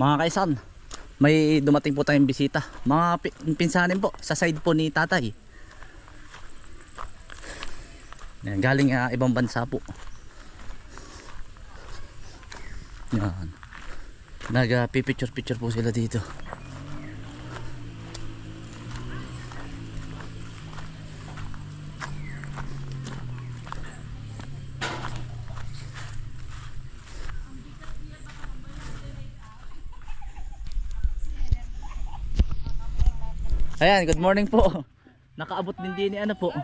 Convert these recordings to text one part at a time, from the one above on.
Mga kaisan, may dumating po tayong bisita. Mga pi- pinsanin po, sa side po ni tatay. Yan, galing ah, ibang bansa po. Yan. Nag-picture-picture po sila dito. Ayan, good morning po. Nakaabot din din ni ano po.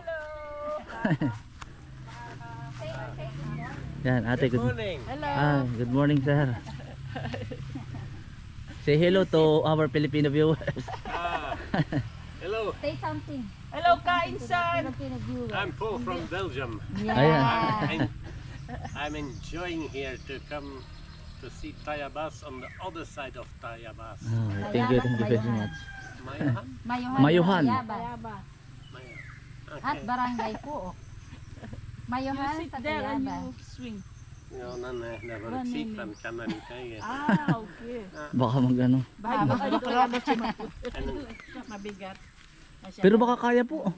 Yan, ate, good morning. Hello. Ah, good morning, sir. Say hello to our Filipino viewers. Hello, Say something. Hello. Filipino viewer. I'm Paul from Belgium. Ayan. I'm, I'm enjoying here to come to see Tayabas on the other side of Tayabas. Oh, thank you, thank you very much. Mayuhan. Mayuhan. Tayabas. Maya. At barangay po. Mayuhan sa you swing. Ja, den är never man inte ge. Ah, okay. Baka mag ano. Bahay mo ano mabigat. Pero baka kaya po.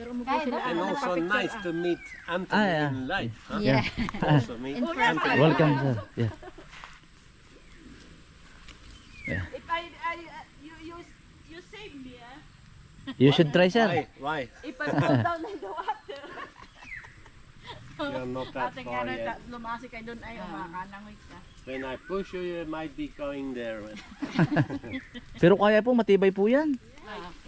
pero and ano also nice ah. to meet Anthony Ah, yeah. in life. Huh? Yeah. Also meet. Anthony. Welcome, sir. Yeah. If I, I you save me ah. You should try, sir. Why? Why? If I fall down in the water. You're not that Ate far yet. na lumasi kay doon ay makalangoy ka. When I push you, you might be going there. Pero kaya po, matibay po yan.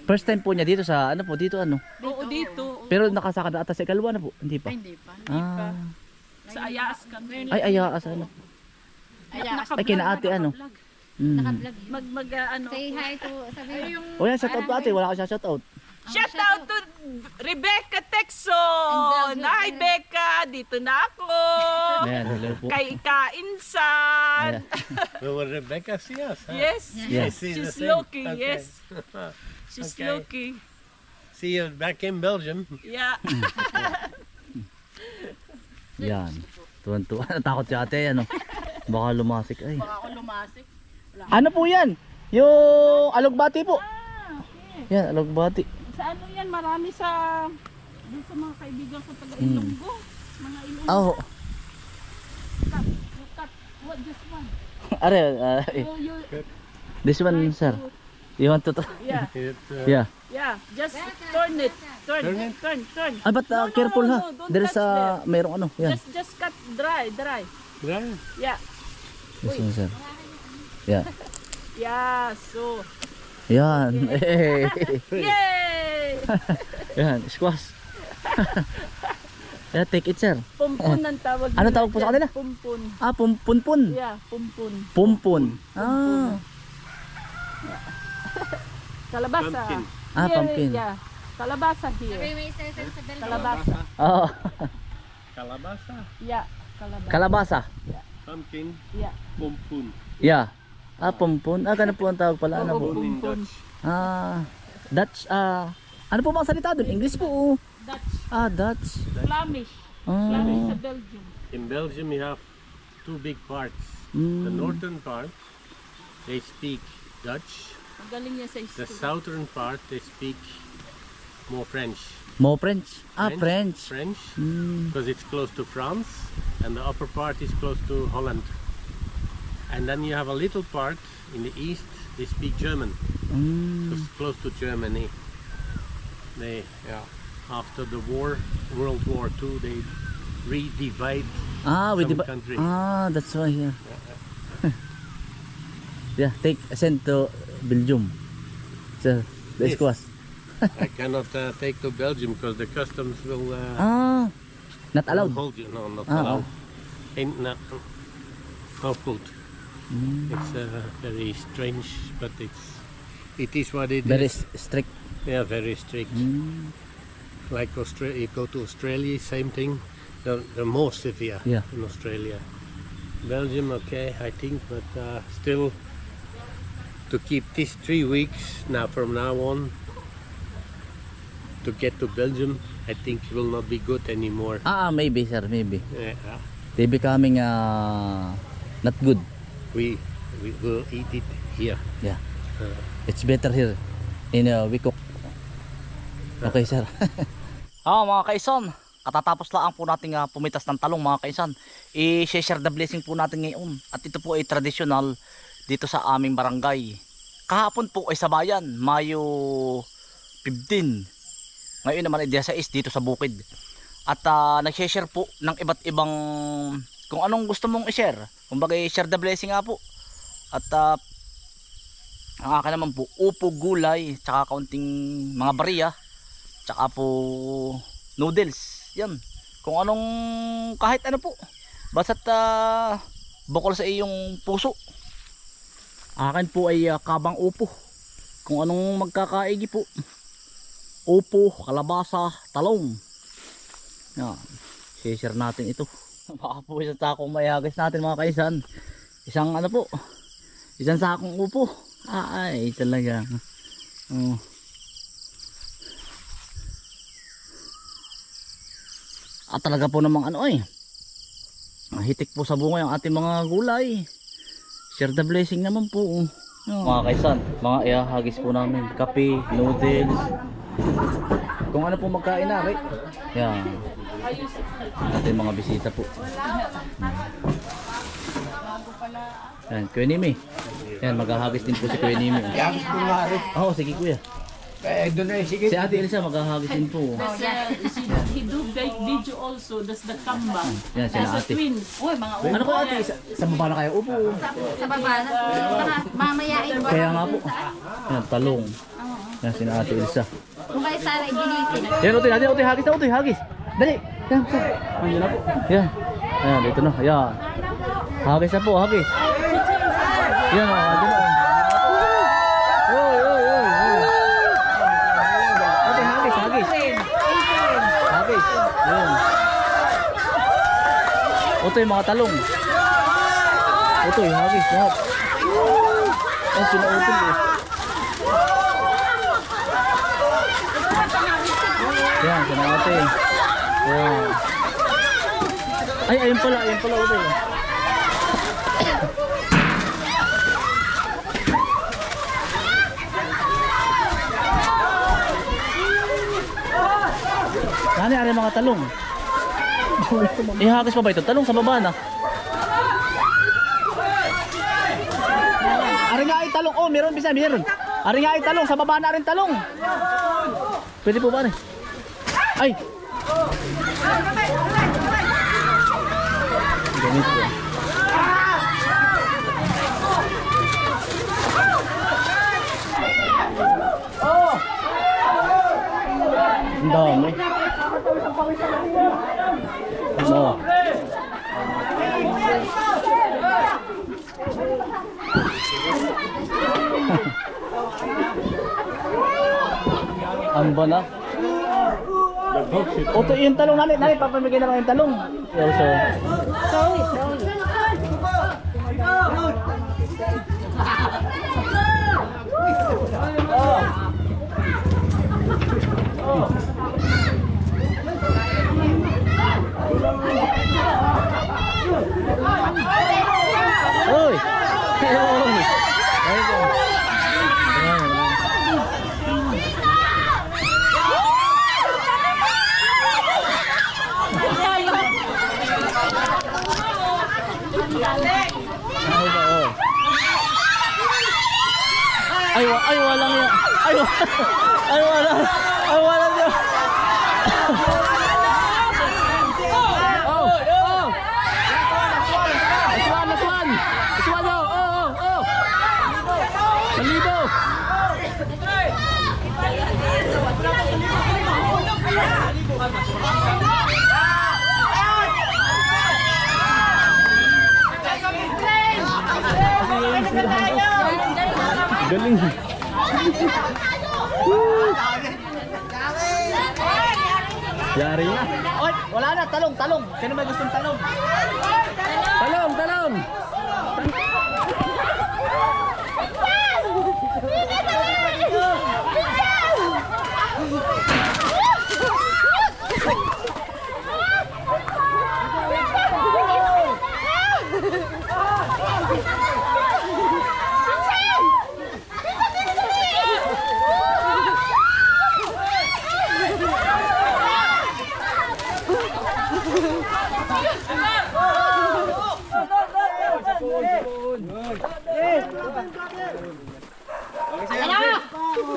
First time po niya dito sa, ano po, dito ano. Oo dito. Pero nakasaka na ata sa ikalwa na po. Hindi pa. Ay, hindi pa. Hindi pa. Ah. Sa Ayas kami. Ay, ayaas ano. Ayas. Ay, kina ate, ano? Mm. Naka-vlog yun. Mag mag uh, ano. Say hi to, sabi yung O yan, shout out po ate. Wala ka siya shout out. Shout out to Rebecca Texon. Hi. Becca, dito na ako. Ayan, hello po. Kay Kainsan. Will Rebecca see us? huh? Yes. Yeah. See the She's lucky, Okay. yes. She's Okay. lucky. See you back in Belgium. Yeah. Yan. Tuwan-tuwa. Natakot si ate, ano. Baka lumasik ay. Baka ako lumasik. Ano po yan? Yung alugbati po. Ah, okay. Yan, alugbati. Sa ano yan, marami sa doon sa mga kaibigan ko taga Ilonggo. Mga Ilonggo. Oh, Cut, cut. What just one? are, uh, You, you, this one, sir. You want to try? yeah, It, uh, Yeah. yeah. Just turn it. Turn, Turn it? turn, turn. Ah, but uh, No, no, careful no, ha. don't There's touch a, mayroong ano. Yan. Just, just cut dry, dry. There. Yeah, This one, sir. Yeah. yeah. So, Yan. Hey. yay! Yan, squash. yeah, take it, sir. Pumpun ang tawag. Ano tawag po sa kanila? Pumpun. Ah, pumpunpun. Yeah, pumpun. Pumpun. Ah. Kalabasa. Pumpkin. Ah, pumpkin. Yeah. Kalabasa sabi here. may sa. Kalabasa. Oh. Kalabasa. Yeah, kalabasa. Kalabasa. Pumpkin. Yeah. Pumpun. Yeah. Ah, pumpun. Ah, ganun po ang tawag pala. Ano po? Ah, Dutch. Ah, ano po bang salita doon? English po. oh. Dutch. Ah, Dutch. Flemish. Flemish sa Ah. Belgium. In Belgium, you have two big parts. The Mm. northern part, they speak Dutch. Magaling niya sa The southern part, they speak more French. Mo French. Ah, French. French. French, Mm. because it's close to France, and the upper part is close to Holland. And then you have a little part in the east, they speak German, Mm. because close to Germany. They, yeah, after the war, World War II, they redivide. Ah, Some diba- country. Ah, that's why here. yeah, take send to Belgium. So, the Yes. squash. I cannot uh, take to Belgium because the customs will uh, Ah, not allowed. hold you. No, not Ah, allowed. Ain't not, not good. Mm. It's uh, very strange, but it's it is what it is. Very s- strict. Yeah, very strict. Mm. Like Australia, you go to Australia, same thing. They're, they're more severe Yeah. in Australia. Belgium, okay, I think, but uh, still to keep these three weeks now from now on to get to Belgium, I think it will not be good anymore. Ah, maybe sir, maybe. Yeah, They becoming uh, not good. We we will eat it here. Yeah. Uh, It's better here in uh, Wikok. Okay, sir. ah, mga kaisan, katatapos lang po nating uh, pumitas ng talong mga kaisan. I-share the blessing po natin ngayon. At ito po ay traditional dito sa aming barangay. Kahapon po ay sa bayan, Mayo 15. Ngayon naman ay dia 6 dito sa bukid. At uh, nag-share po ng iba't ibang kung anong gusto mong i-share. Kumbaga i-share the blessing nga po. At uh, ang akin naman po, upo gulay, tsaka kaunting mga bariya, tsaka po noodles. Yan. Kung anong kahit ano po. Basta't uh, bukol sa iyong puso. Akin po ay ah, kabang upo. Kung anong magkakaigi po. Upo, kalabasa, talong. Yan. share natin ito. Baka po isang takong mayagis natin mga kaisan. Isang ano po. Isang sakong upo. Ay, talaga. Oh. At talaga po namang ano ay. Hitik po sa bunga yung ating mga gulay. Share the blessing naman po. Oh. Mga kaisan, mga ihahagis po namin. Kape, noodles. Kung ano po magkain na, right? Yan. Ating mga bisita po. Yan, Kuya Nimi. Yan, maghahagis din po si Kuya Nimi. Yagis ko nga rin. Oo, sige kuya. Eh, doon na sige. Si Ate Elsa maghahagis din po. That's, uh, she, he do like video also. That's the kamba. Yan, sila As a ate. twins. Uy, mga Ano ko ate? Sa, sa baba na kayo? Upo. Sa baba na. Mamayain ko. Kaya nga po. Yan, talong. Yan, sina Ate Elsa. Kung kayo sana iginitin. Yan, utoy, ate, utoy, hagis na, utoy, hagis. Dali. Yan, sir. Yan na po. Yan. Yan, dito na. Yan. Hagis na po, hagis. Yan, o, dito na. Oy, oy, oy. Utoy, hagis, hagis. Hagis. Yan. Utoy, mga talong. Utoy, hagis, lahat. Yan, sinuutol eh. Yan, sana ate. Ay, ayun pala, ayun pala ate. Nani, ari mga talong. Ihagis pa ba ito? Talong sa baba na. Ari nga ay talong. Oh, meron bisa, meron. Ari nga ay talong. Sa baba na rin talong. Pwede po ba rin? Ay! Ganito. Ang dami. Ang ba na? Oto yung talong namin, namin papamigay na lang yung talong. Sir. Uy! Uy! Ayun po. Ayan, ayan. Ay, ba, oh. Ay, wa, ay, walang yan. Ay, wa, ay, wala. Ay, wala niya. Oh, oh. Aswan, aswan. Aswan, oh, oh, oh, oh. Malibo. Galing. Yari na. Oy, wala na. Talong, talong. Sino ba gustong talong? Talong, talong.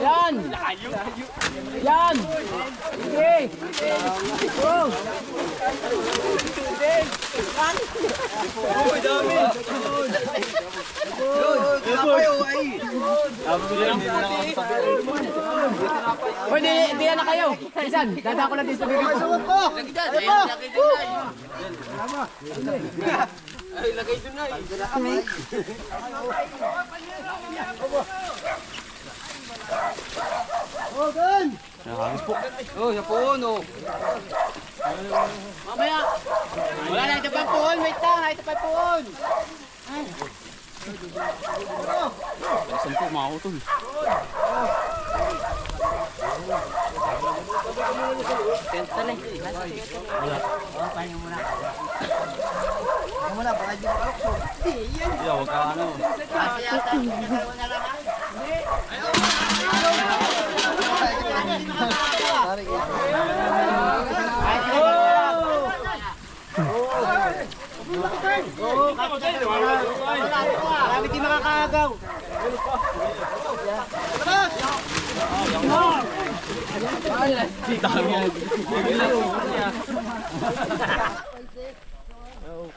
Yan! Yan! Sige! Go! Uy, dami! Hoy, di, di na kayo. Isan, dadako lang din sa bibig ko. Lagi dyan, lagi dyan. Ay, lagay doon na. Ay, kami. Oh, gan! Nakakis po. Oh, sa puon, oh. Mamaya. Wala na, ito pa puon. Wait lang, ah, ito pa puon. Ay. Saan po makakutol? Tenta na eh. Wala. Paano muna? Muna? Baka di ba ako? Hindi, Oo, kapatid. Marami di makakagaw. Si Taro. Oh.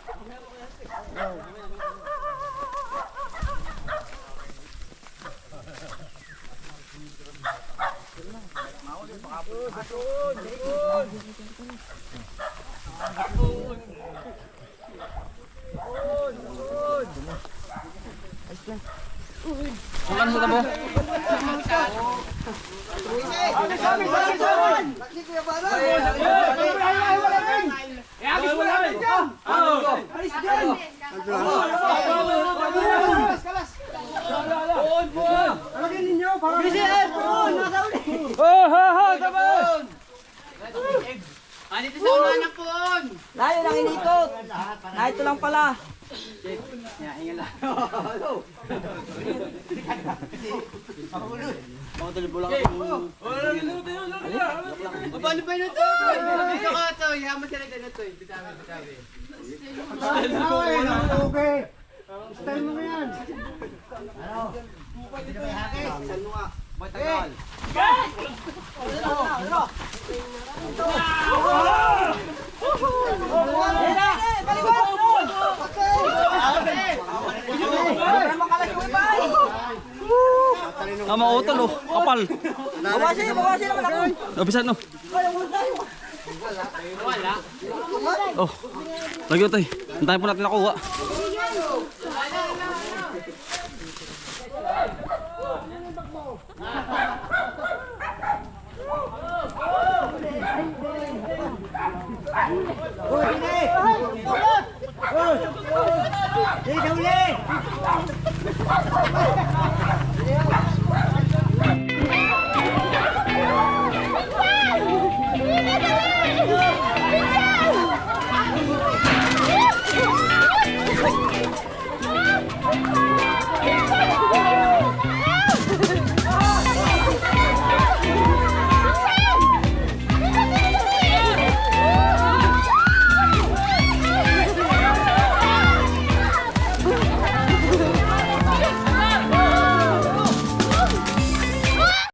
Bukan sa tabo. Oh, Sabon! Ano ito sa umanak po? Layo lang inikot. Na ito lang pala. Hinga lang. Ako talibo lang ako. Paano ba yun ito? Ito ka ito. Yaman talaga na ito. Eh. Bitabi, bitabi. Okay. Style mo yan. Ano? Pwede ko yan. Sano nga? Matagal. Yes! Ano? Ano? Ah, mautol oh, kapal. Bawasin, bawasin naman ako. Nabisan no. Wala. Oh. Lagi tayo. Antayin po natin nakuha. Hey!